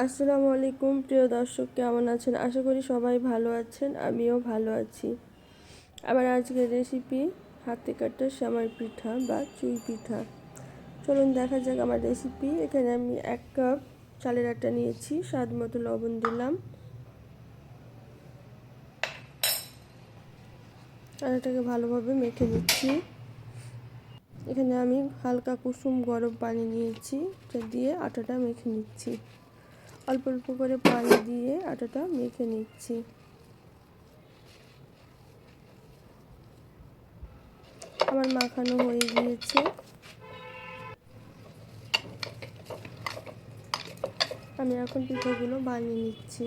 আসসালামু আলাইকুম, প্রিয় দর্শক, কেমন আছেন? আশা করি সবাই ভালো আছেন, আমিও ভালো আছি। আবার আজকের রেসিপি হাতে কাটা শ্যামাই পিঠা বা চুই পিঠা। চলুন দেখা যাক আমার রেসিপি এখানে আমি এক কাপ চালের আটা নিয়েছি, স্বাদ মতো লবণ দিলাম। আটাটাকে ভালোভাবে মেখে নিচ্ছি। এখানে আমি হালকা কুসুম গরম পানি নিয়েছি, এটা দিয়ে আটাটা মেখে নিচ্ছি। অল্প অল্প করে পানি দিয়ে আটাটা মেখে নিচ্ছি। আমার মাখানো হয়ে গিয়েছে। আমি এখন পিঠাগুলো বানিয়ে নিচ্ছি।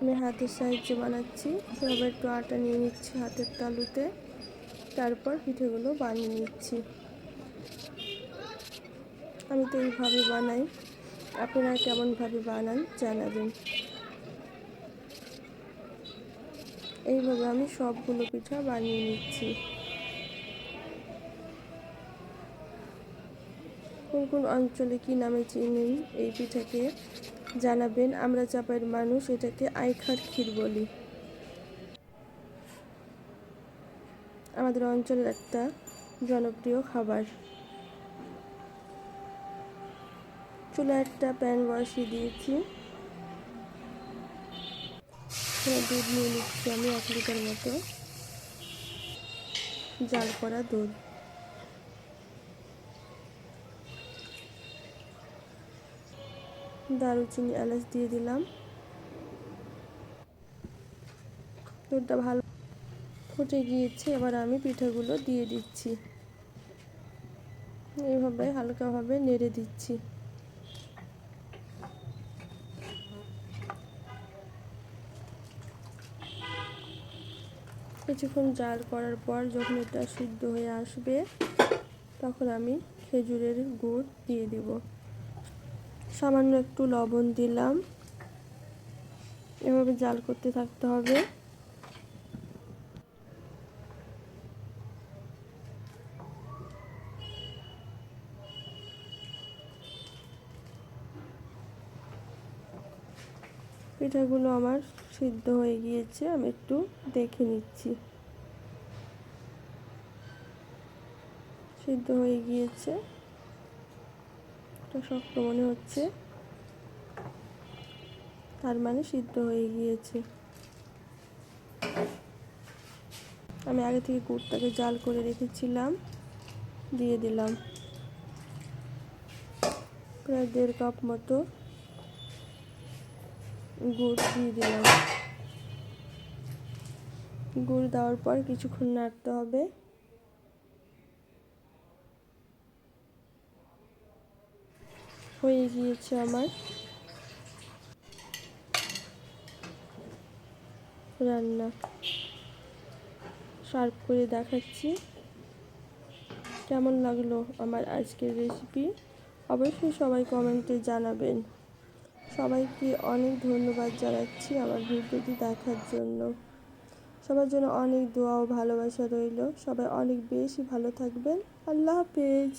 আমি হাতের সাহায্যে বানাচ্ছি। সবাই একটু আটা নিয়ে নিচ্ছি হাতের তালুতে। তারপর পিঠেগুলো বানিয়ে নিচ্ছি। আমি তো এইভাবে বানাই। আপনারা কেমনভাবে বানান জানাবেন। এইভাবে আমি সবগুলো পিঠা বানিয়ে নিচ্ছি। কোন কোন অঞ্চলে কি নামে চিনেন এই পিঠাকে জানাবেন। আমরা চাপাইয়ের মানুষ, এটাকে আইখার ক্ষীর বলি। আমাদের অঞ্চলের একটা জনপ্রিয় খাবার। চুলা একটা প্যান বসিয়ে দিয়েছি। দুধ নিয়ে নিচ্ছি আমি এক লিটার মতো। জাল করা দুধ। দারুচিনি এলাচ দিয়ে দিলাম। দুধটা ভালো ফুটে গিয়েছে, এবার আমি পিঠাগুলো দিয়ে দিচ্ছি। এইভাবে হালকাভাবে নেড়ে দিচ্ছি। কিছুক্ষণ জাল করার পর যখন এটা সিদ্ধ হয়ে আসবে, তখন আমি খেজুরের গুড় দিয়ে দিব। সামান্য একটু লবণ দিলাম। এভাবে জাল করতে থাকতে হবে। পিঠাগুলো আমার সিদ্ধ হয়ে গিয়েছে, আমি একটু দেখে নিচ্ছি। সিদ্ধ হয়ে গিয়েছে। এটা শক্ত মনে হচ্ছে। তার মানে সিদ্ধ হয়ে গিয়েছে। আমি আগে থেকে গুড়টাকে জাল করে রেখেছিলাম, দিয়ে দিলাম। প্রায় দেড় কাপ মতো গুড় দিয়ে দিলাম। গুড় দেওয়ার পর কিছুক্ষণ নাড়তে হবে। হয়ে গিয়েছে আমার রান্না। সার্ভ করে দেখাচ্ছি। কেমন লাগল আমার আজকের রেসিপি অবশ্যই সবাই কমেন্টে জানাবেন। সবাইকে অনেক ধন্যবাদ জানাচ্ছি আমার ভিডিওটি দেখার জন্য। সবার জন্য অনেক দোয়া ও ভালোবাসা রইল। সবাই অনেক বেশি ভালো থাকবেন। আল্লাহ হাফেজ।